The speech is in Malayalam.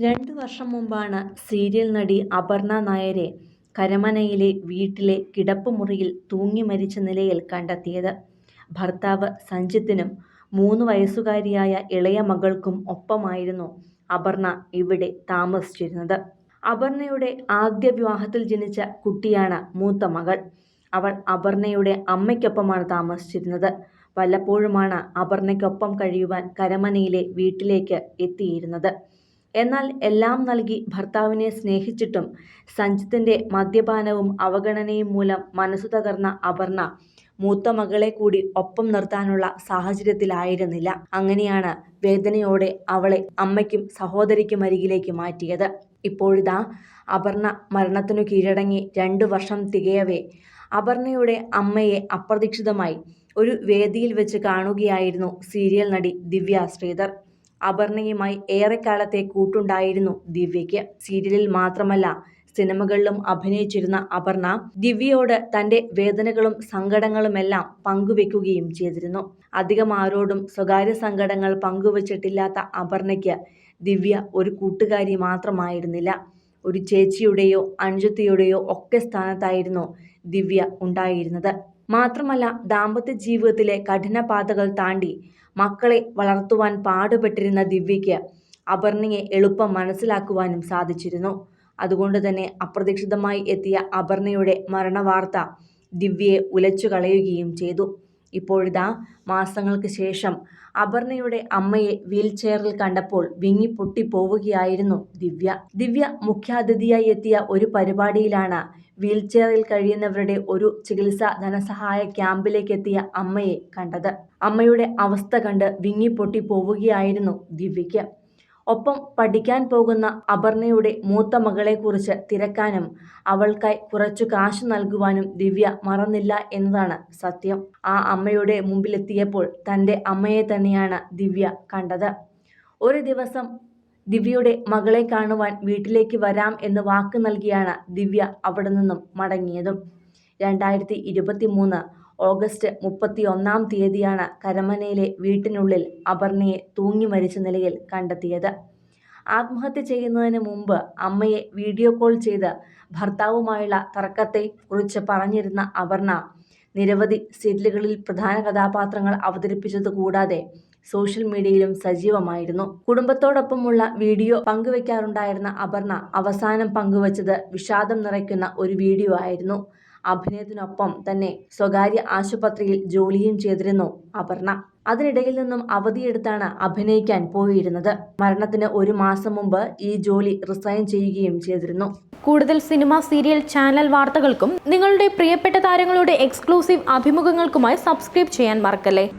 രണ്ടു വർഷം മുമ്പാണ് സീരിയൽ നടി അപർണ നായരെ കരമനയിലെ വീട്ടിലെ കിടപ്പുമുറിയിൽ തൂങ്ങി മരിച്ച നിലയിൽ കണ്ടെത്തിയത്. ഭർത്താവ് സഞ്ജിത്തിനും മൂന്ന് വയസ്സുകാരിയായ ഇളയ മകൾക്കും ഒപ്പമായിരുന്നു അപർണ ഇവിടെ താമസിച്ചിരുന്നത്. അപർണയുടെ ആദ്യ വിവാഹത്തിൽ ജനിച്ച കുട്ടിയാണ് മൂത്ത മകൾ. അവൾ അപർണയുടെ അമ്മയ്ക്കൊപ്പമാണ് താമസിച്ചിരുന്നത്. വല്ലപ്പോഴുമാണ് അപർണയ്ക്കൊപ്പം കഴിയുവാൻ കരമനയിലെ വീട്ടിലേക്ക് എത്തിയിരുന്നത്. എന്നാൽ എല്ലാം നൽകി ഭർത്താവിനെ സ്നേഹിച്ചിട്ടും സഞ്ജിത്തിന്റെ മദ്യപാനവും അവഗണനയും മൂലം മനസ്സു തകർന്ന അപർണ മൂത്ത മകളെ കൂടി ഒപ്പം നിർത്താനുള്ള സാഹചര്യത്തിലായിരുന്നില്ല. അങ്ങനെയാണ് വേദനയോടെ അവളെ അമ്മയ്ക്കും സഹോദരിക്കും അരികിലേക്ക് മാറ്റിയത്. ഇപ്പോഴിതാ അപർണ മരണത്തിനു കീഴടങ്ങി രണ്ടു വർഷം തികയവേ അപർണയുടെ അമ്മയെ അപ്രതീക്ഷിതമായി ഒരു വേദിയിൽ വെച്ച് കാണുകയായിരുന്നു സീരിയൽ നടി ദിവ്യ ശ്രീധർ. അപർണയുമായി ഏറെക്കാലത്തെ കൂട്ടുണ്ടായിരുന്നു ദിവ്യയ്ക്ക്. സീരിയലിൽ മാത്രമല്ല സിനിമകളിലും അഭിനയിച്ചിരുന്ന അപർണ ദിവ്യയോട് തന്റെ വേദനകളും സങ്കടങ്ങളുമെല്ലാം പങ്കുവെക്കുകയും ചെയ്തിരുന്നു. അധികം ആരോടും സ്വകാര്യ സങ്കടങ്ങൾ പങ്കുവച്ചിട്ടില്ലാത്ത അപർണയ്ക്ക് ദിവ്യ ഒരു കൂട്ടുകാരി മാത്രമായിരുന്നില്ല. ഒരു ചേച്ചിയുടെയോ അനുജത്തിയുടെയോ ഒക്കെ സ്ഥാനത്തായിരുന്നു ദിവ്യ ഉണ്ടായിരുന്നത്. മാത്രമല്ല ദാമ്പത്യ ജീവിതത്തിലെ കഠിനപാതകൾ താണ്ടി മക്കളെ വളർത്തുവാൻ പാടുപെട്ടിരുന്ന ദിവ്യയ്ക്ക് അപർണയെ എളുപ്പം മനസ്സിലാക്കുവാനും സാധിച്ചിരുന്നു. അതുകൊണ്ട് തന്നെ അപ്രതീക്ഷിതമായി എത്തിയ അപർണയുടെ മരണവാർത്ത ദിവ്യയെ ഉലച്ചുകളയുകയും ചെയ്തു. ഇപ്പോഴിതാ മാസങ്ങൾക്ക് ശേഷം അപർണയുടെ അമ്മയെ വീൽചെയറിൽ കണ്ടപ്പോൾ വിങ്ങി വിങ്ങിപ്പൊട്ടിപ്പോവുകയായിരുന്നു ദിവ്യ. ദിവ്യ മുഖ്യാതിഥിയായി എത്തിയ ഒരു പരിപാടിയിലാണ് വീൽചെയറിൽ കഴിയുന്നവരുടെ ഒരു ചികിത്സാ ധനസഹായ ക്യാമ്പിലേക്ക് എത്തിയ അമ്മയെ കണ്ടത്. അമ്മയുടെ അവസ്ഥ കണ്ട് വിങ്ങി വിങ്ങിപ്പൊട്ടിപ്പോവുകയായിരുന്നു ദിവ്യയ്ക്ക്. ഒപ്പം പഠിക്കാൻ പോകുന്ന അപർണയുടെ മൂത്ത മകളെക്കുറിച്ച് തിരക്കാനും അവൾക്കായി കുറച്ചു കാശ് നൽകുവാനും ദിവ്യ മറന്നില്ല എന്നതാണ് സത്യം. ആ അമ്മയുടെ മുമ്പിലെത്തിയപ്പോൾ തന്റെ അമ്മയെ തന്നെയാണ് ദിവ്യ കണ്ടത്. ഒരു ദിവസം ദിവ്യയുടെ മകളെ കാണുവാൻ വീട്ടിലേക്ക് വരാം എന്ന് വാക്ക് നൽകിയാണ് ദിവ്യ അവിടെ നിന്നും മടങ്ങിയതും. രണ്ടായിരത്തി ഇരുപത്തിമൂന്ന് ഓഗസ്റ്റ് മുപ്പത്തി ഒന്നാം തീയതിയാണ് കരമനയിലെ വീട്ടിനുള്ളിൽ അപർണയെ തൂങ്ങി മരിച്ച നിലയിൽ കണ്ടെത്തിയത്. ആത്മഹത്യ ചെയ്യുന്നതിന് മുമ്പ് അമ്മയെ വീഡിയോ കോൾ ചെയ്ത് ഭർത്താവുമായുള്ള തർക്കത്തെ കുറിച്ച് പറഞ്ഞിരുന്ന അപർണ നിരവധി സീരിയലുകളിൽ പ്രധാന കഥാപാത്രങ്ങൾ അവതരിപ്പിച്ചത് കൂടാതെ സോഷ്യൽ മീഡിയയിലും സജീവമായിരുന്നു. കുടുംബത്തോടൊപ്പമുള്ള വീഡിയോ പങ്കുവെക്കാറുണ്ടായിരുന്ന അപർണ അവസാനം പങ്കുവച്ചത് വിഷാദം നിറയ്ക്കുന്ന ഒരു വീഡിയോ ആയിരുന്നു. അഭിനയത്തിനൊപ്പം തന്നെ സ്വകാര്യ ആശുപത്രിയിൽ ജോലിയും ചെയ്തിരുന്നു അപർണ. അതിനിടയിൽ നിന്നും അവധിയെടുത്താണ് അഭിനയിക്കാൻ പോയിരുന്നത്. മരണത്തിന് ഒരു മാസം മുമ്പ് ഈ ജോലി റിസൈൻ ചെയ്യുകയും ചെയ്തിരുന്നു. കൂടുതൽ സിനിമ, സീരിയൽ, ചാനൽ വാർത്തകൾക്കും നിങ്ങളുടെ പ്രിയപ്പെട്ട താരങ്ങളുടെ എക്സ്ക്ലൂസീവ് അഭിമുഖങ്ങൾക്കുമായി സബ്സ്ക്രൈബ് ചെയ്യാൻ മറക്കല്ലേ